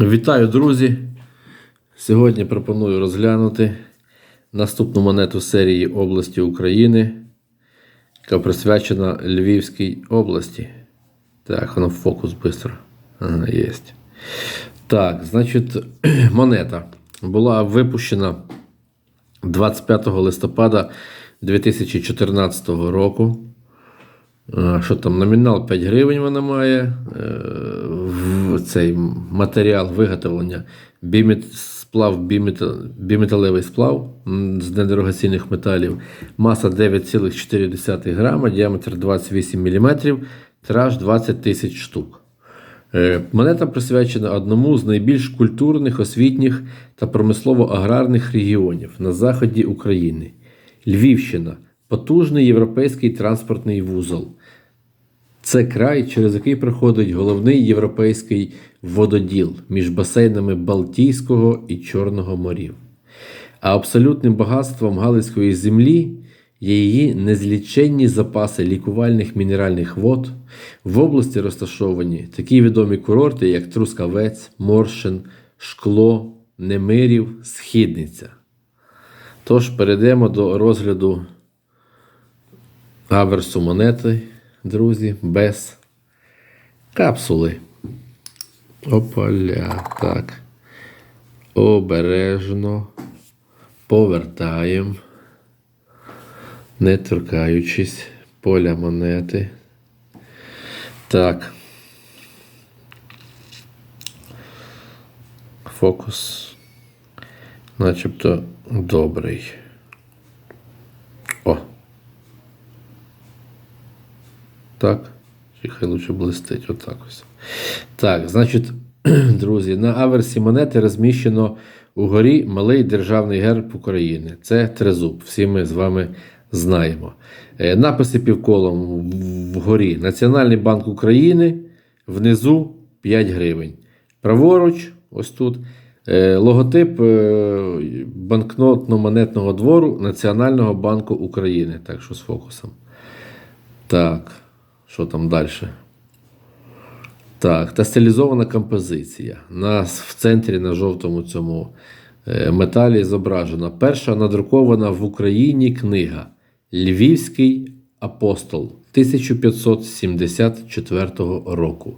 Вітаю, друзі! Сьогодні пропоную розглянути наступну монету серії області України, яка присвячена Львівській області. Так, воно в фокус швидко. Ага, є. Так, значить, монета була випущена 25 листопада 2014 року. Що там, номінал 5 гривень вона має. Цей матеріал виготовлення бімет, сплав бімета, біметалевий сплав з недорогоцінних металів. Маса 9,4 грама, діаметр 28 мм, тираж 20 тисяч штук. Е, Монета присвячена одному з найбільш культурних, освітніх та промислово-аграрних регіонів на заході України. Львівщина потужний європейський транспортний вузол. Це край, через який проходить головний європейський вододіл між басейнами Балтійського і Чорного морів. А абсолютним багатством Галицької землі є її незліченні запаси лікувальних мінеральних вод. В області розташовані такі відомі курорти, як Трускавець, Моршин, Шкло, Немирів, Східниця. Тож перейдемо до розгляду аверсу монети, друзі, без капсули. Опаля. Так. Обережно повертаємо, не торкаючись поля монети. Так. Фокус. Начебто добрий. Так. Чи хай лучше блистить. Отак ось. Так, значить, друзі, на аверсі монети розміщено угорі малий державний герб України. Це трезуб. Всі ми з вами знаємо. Е, Написи півколом вгорі Національний банк України. Внизу 5 гривень. Праворуч, ось тут. е, Логотип е, банкнотно-монетного двору Національного банку України. Так що з фокусом. Так, що там далі? Так, та стилізована композиція. Нас в центрі на жовтому цьому е, металі зображена. Перша надрукована в Україні книга Львівський апостол 1574 року.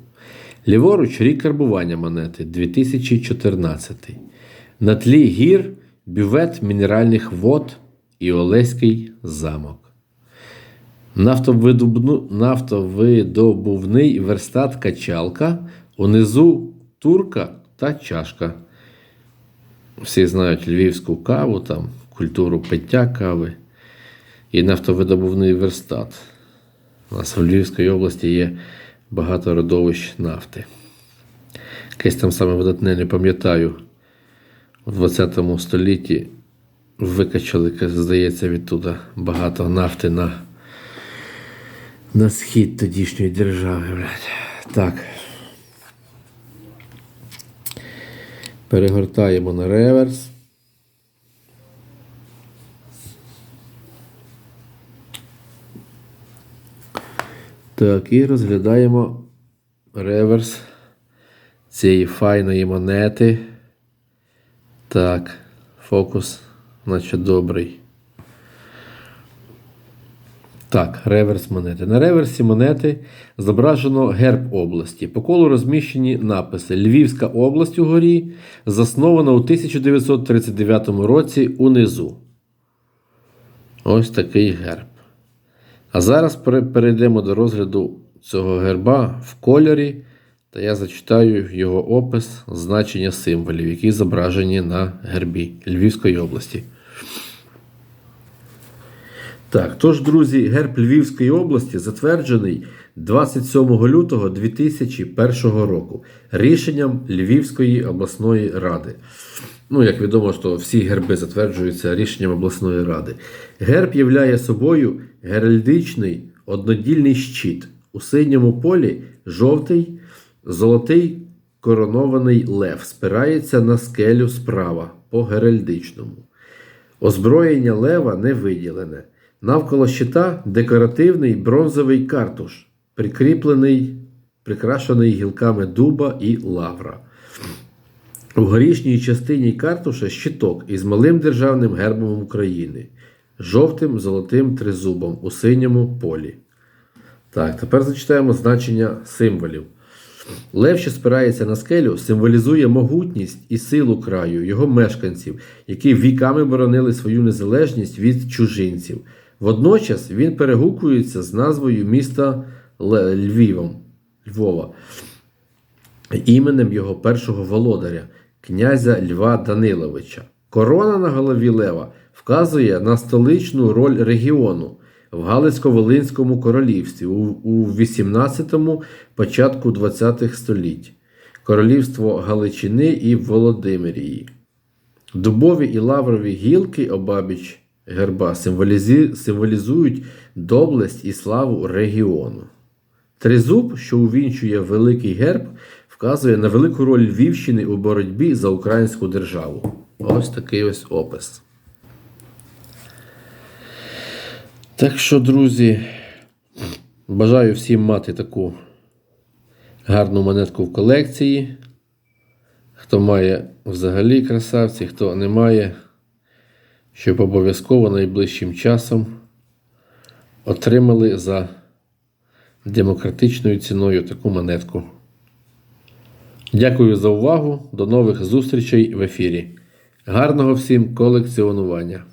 Ліворуч рік карбування монети 2014. На тлі гір бювет мінеральних вод і Олеський замок. Нафтовидобувний верстат качалка, унизу турка та чашка. Всі знають львівську каву, там, культуру пиття кави і нафтовидобувний верстат. У нас в Львівській області є багато родовищ нафти. Якесь там саме видатне, не пам'ятаю, у 20 столітті викачали, здається, відтуда багато нафти на на схід тодішньої держави, блядь. Так. Перегортаємо на реверс. Так, і розглядаємо реверс цієї файної монети. Так, фокус, наче добрий. Так, реверс монети. На реверсі монети зображено герб області. По колу розміщені написи Львівська область угорі, заснована у 1939 році унизу. Ось такий герб. А зараз перейдемо до розгляду цього герба в кольорі, та я зачитаю його опис, значення символів, які зображені на гербі Львівської області. Так, тож, друзі, герб Львівської області затверджений 27 лютого 2001 року рішенням Львівської обласної ради. Ну, як відомо, що всі герби затверджуються рішенням обласної ради. Герб являє собою геральдичний однодільний щит. У синьому полі жовтий, золотий коронований лев спирається на скелю справа по геральдичному. Озброєння лева не виділене. Навколо щита декоративний бронзовий картуш, прикріплений, прикрашений гілками дуба і лавра. У горішній частині картуша щиток із малим державним гербом України, жовтим золотим тризубом у синьому полі. Так, тепер зачитаємо значення символів. Лев, що спирається на скелю, символізує могутність і силу краю, його мешканців, які віками боронили свою незалежність від чужинців. Водночас він перегукується з назвою міста Львівом, Львова, іменем його першого володаря, князя Льва Даниловича. Корона на голові Лева вказує на столичну роль регіону в Галицько-Волинському королівстві у, у 18-му, початку 20-х століть, королівство Галичини і Володимирії. Дубові і лаврові гілки обабіч герба символізують доблесть і славу регіону. Тризуб, що увінчує великий герб, вказує на велику роль Львівщини у боротьбі за українську державу. Ось такий ось опис. Так що, друзі, бажаю всім мати таку гарну монетку в колекції. Хто має взагалі красавці, хто не має, щоб обов'язково найближчим часом отримали за демократичною ціною таку монетку. Дякую за увагу. До нових зустрічей в ефірі. Гарного всім колекціонування!